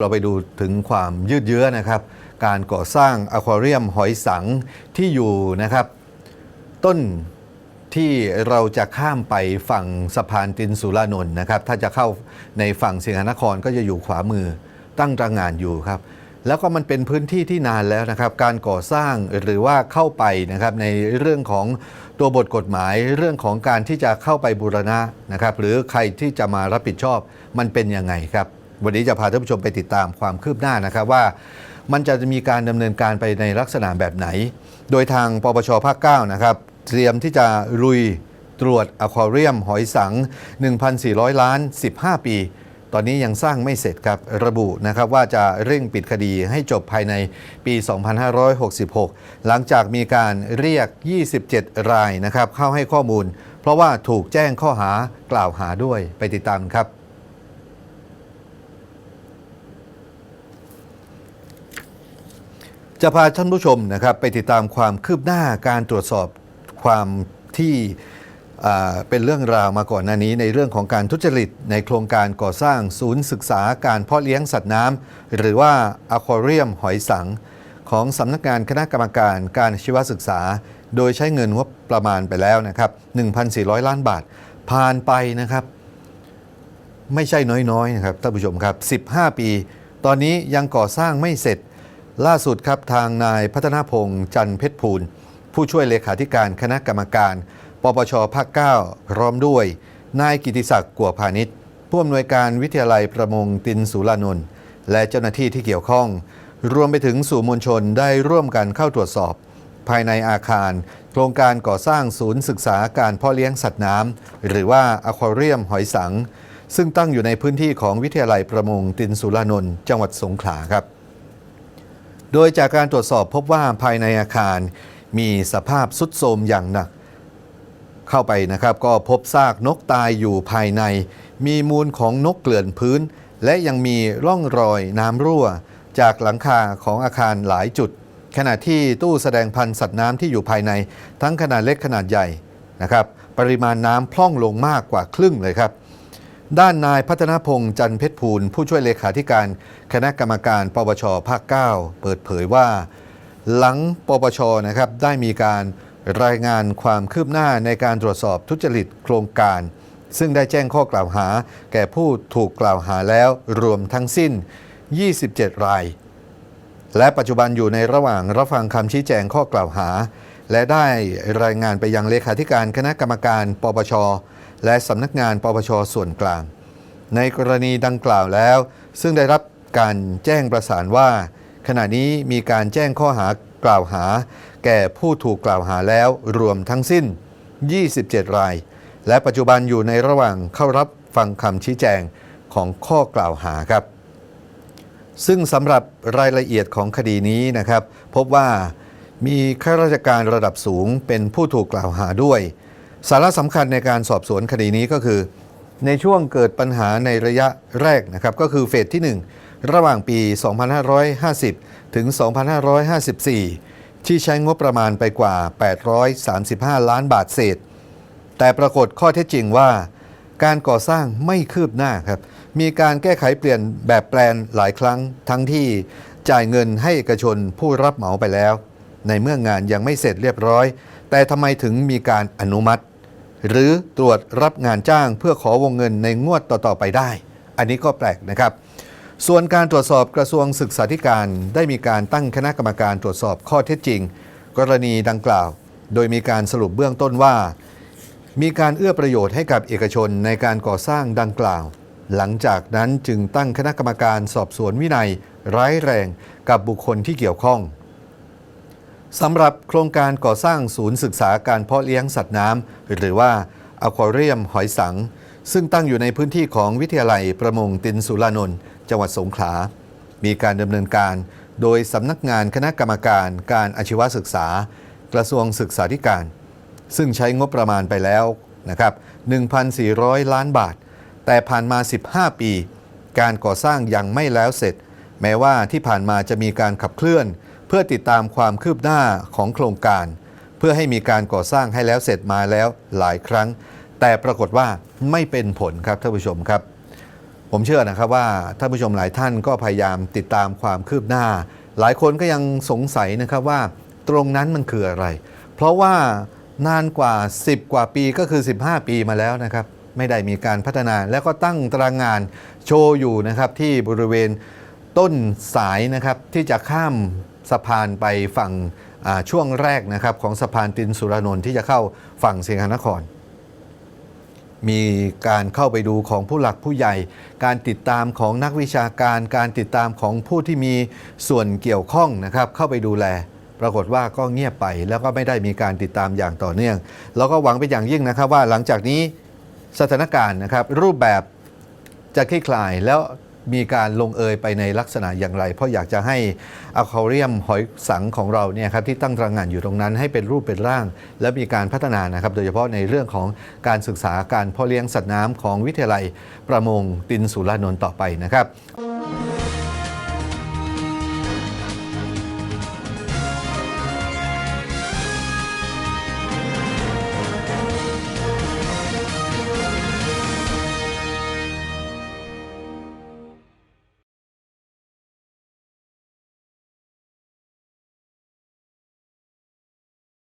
เราไปดูถึงความยืดเยื้อนะครับ การก่อสร้างอควาเรียมหอยสังที่อยู่นะครับ ต้นที่เราจะข้ามไปฝั่งสะพานตินสุรานนท์นะครับ ถ้าจะเข้าในฝั่งสิงหนครก็จะอยู่ขวามือตั้งตระงานอยู่ครับ แล้วก็มันเป็นพื้นที่ที่นานแล้วนะครับ การก่อสร้างหรือว่าเข้าไปนะครับในเรื่องของตัวบทกฎหมายเรื่องของการที่จะเข้าไปบูรณะนะครับ หรือใครที่จะมารับผิดชอบมันเป็นยังไงครับ วันนี้จะพาท่านผู้ชมไปติดตามความคืบหน้านะครับว่า มันจะมีการดำเนินการไปในลักษณะแบบไหน โดยทางปปชภาค9นะครับเตรียมที่จะลุยตรวจอควาเรียมหอยสัง 1,400 ล้าน 15 ปี ตอนนี้ยังสร้างไม่เสร็จครับระบุนะครับว่าจะเร่งปิดคดีให้จบภายในปี 2566 หลังจากมีการเรียก 27 รายนะครับเข้าให้ข้อมูล เพราะว่าถูกแจ้งข้อหากล่าวหาด้วยไปติดตามครับ จะพาท่านผู้ชมนะครับไปติดตามความคืบหน้าการตรวจสอบความที่เป็นเรื่องราวมาก่อนหน้านี้ในเรื่องของการทุจริตในโครงการก่อสร้างศูนย์ศึกษาการเพาะเลี้ยงสัตว์น้ำหรือว่าอะควาเรียมหอยสัง ของสำนักงานคณะกรรมการการชีวศึกษา โดยใช้เงินงบประมาณไปแล้วนะครับ 1,400 ล้านบาท ผ่านไปนะครับ ไม่ใช่น้อยๆนะครับท่านผู้ชมครับ 15 ปี ตอนนี้ยังก่อสร้างไม่เสร็จ ล่าสุดครับทางนายพัฒนาพงษ์จันเพชรภูล ผู้ช่วยเลขาธิการคณะกรรมการ ปปชภาค9พร้อมด้วย นายกิติศักดิ์กัวพาณิชย์ผู้อำนวยการวิทยาลัยประมงตินสุรานนท์และเจ้าหน้าที่ที่เกี่ยวข้อง รวมไปถึงสู่มวลชนได้ร่วมกันเข้าตรวจสอบ ภายในอาคาร โครงการก่อสร้างศูนย์ศึกษาการเพาะเลี้ยงสัตว์น้ำหรือว่าอควาเรียมหอยสัง ซึ่งตั้งอยู่ในพื้นที่ของวิทยาลัยประมงตินสุรานนท์จังหวัดสงขลาครับ โดยจากการตรวจสอบพบว่าภายในอาคารมีสภาพสุดโทรมอย่างหนัก เข้าไปนะครับก็พบซากนกตายอยู่ภายใน มีมูลของนกเกลื่อนพื้น และยังมีร่องรอยน้ำรั่ว จากหลังคาของอาคารหลายจุด ขณะที่ตู้แสดงพันธุ์สัตว์น้ำที่อยู่ภายใน ทั้งขนาดเล็กขนาดใหญ่นะครับปริมาณน้ำพร่องลงมากกว่าครึ่งเลยครับ ด้านนายพัฒนพงษ์จันเพชรภูลผู้ช่วยเลขาธิการคณะกรรมการปปชภาค 9 เปิดเผยว่า หลังปปชนะครับได้มีการรายงานความคืบหน้าในการตรวจสอบทุจริตโครงการ ซึ่งได้แจ้งข้อกล่าวหา แก่ผู้ถูกกล่าวหาแล้วรวมทั้งสิ้น 27 ราย และปัจจุบันอยู่ในระหว่างรับฟังคำชี้แจงข้อกล่าวหา และได้รายงานไปยังเลขาธิการคณะกรรมการปปช และสำนักงานปปชส่วนกลาง ในกรณีดังกล่าวแล้ว ซึ่งได้รับการแจ้งประสานว่า ขณะนี้มีการแจ้งข้อหากล่าวหา แก่ผู้ถูกกล่าวหาแล้วรวมทั้งสิ้น 27 ราย และปัจจุบันอยู่ในระหว่างเข้ารับฟังคำชี้แจงของข้อกล่าวหาครับ ซึ่งสำหรับรายละเอียดของคดีนี้นะครับ พบว่ามีข้าราชการระดับสูงเป็นผู้ถูกกล่าวหาด้วย สาระสำคัญในการสอบสวนคดีนี้ก็คือ ในช่วงเกิดปัญหาในระยะแรกนะครับก็คือเฟสที่ 1 ระหว่างปี 2550 ถึง 2554 ที่ใช้งบประมาณไปกว่า 835 ล้านบาทเศษ แต่ปรากฏข้อเท็จจริงว่า การก่อสร้างไม่คืบหน้าครับ มีการแก้ไขเปลี่ยนแบบแปลนหลายครั้ง ทั้งที่จ่ายเงินให้เอกชนผู้รับเหมาไปแล้ว ในเมื่องานยังไม่เสร็จเรียบร้อยแต่ทำไมถึงมีการอนุมัติ หรือตรวจรับงานจ้างเพื่อขอวงเงินในงวดต่อ ๆ ไปได้ อันนี้ก็แปลกนะครับ ส่วนการตรวจสอบกระทรวงศึกษาธิการได้มีการตั้งคณะกรรมการตรวจสอบข้อเท็จจริง กรณีดังกล่าว โดยมีการสรุปเบื้องต้นว่า มีการเอื้อประโยชน์ให้กับเอกชนในการก่อสร้างดังกล่าว หลังจากนั้นจึงตั้งคณะกรรมการสอบสวนวินัย ร้ายแรงกับบุคคลที่เกี่ยวข้อง สำหรับโครงการก่อสร้างศูนย์ศึกษาการเพาะเลี้ยงสัตว์น้ำหรือว่าอควาเรียมหอยสัง ซึ่งตั้งอยู่ในพื้นที่ของวิทยาลัยประมงตินสุรานนท์จังหวัดสงขลา มีการดำเนินการโดยสำนักงานคณะกรรมการการอาชีวศึกษา กระทรวงศึกษาธิการ ซึ่งใช้งบประมาณไปแล้วนะครับ 1,400 ล้านบาท แต่ผ่านมา 15 ปี การก่อสร้างยังไม่แล้วเสร็จ แม้ว่าที่ผ่านมาจะมีการขับเคลื่อน เพื่อติดตามความคืบหน้าของโครงการ เพื่อให้มีการก่อสร้างให้แล้วเสร็จมาแล้วหลายครั้ง แต่ปรากฏว่าไม่เป็นผลครับท่านผู้ชมครับ ผมเชื่อนะครับว่าท่านผู้ชมหลายท่านก็พยายามติดตามความคืบหน้า หลายคนก็ยังสงสัยนะครับว่าตรงนั้นมันคืออะไร เพราะว่านานกว่า 10 กว่าปีก็คือ 15 ปีมาแล้วนะครับ ไม่ได้มีการพัฒนาแล้วก็ตั้งตารางงานโชว์อยู่นะครับที่บริเวณต้นสายนะครับที่จะข้าม สะพานไปฝั่งช่วงแรกนะครับของสะพานตินสุรานนท์ที่จะเข้าฝั่งเสียงหานคร มีการเข้าไปดูของผู้หลักผู้ใหญ่ การติดตามของนักวิชาการ การติดตามของผู้ที่มีส่วนเกี่ยวข้องนะครับเข้าไปดูแล ปรากฏว่าก็เงียบไปแล้วก็ไม่ได้มีการติดตามอย่างต่อเนื่องเราก็หวังเป็นอย่างยิ่งนะครับว่าหลังจากนี้สถานการณ์นะครับรูปแบบจะคลี่คลายแล้ว มีการลงเอยไปในลักษณะอย่างไร เพราะอยากจะให้อะคาเรียมหอยสังของเราเนี่ยครับที่ตั้งตระหง่านอยู่ตรงนั้นให้เป็นรูปเป็นร่าง และมีการพัฒนานะครับ โดยเฉพาะในเรื่องของการศึกษาการเพาะเลี้ยงสัตว์น้ำของวิทยาลัยประมงตินสุรานนท์ต่อไปนะครับ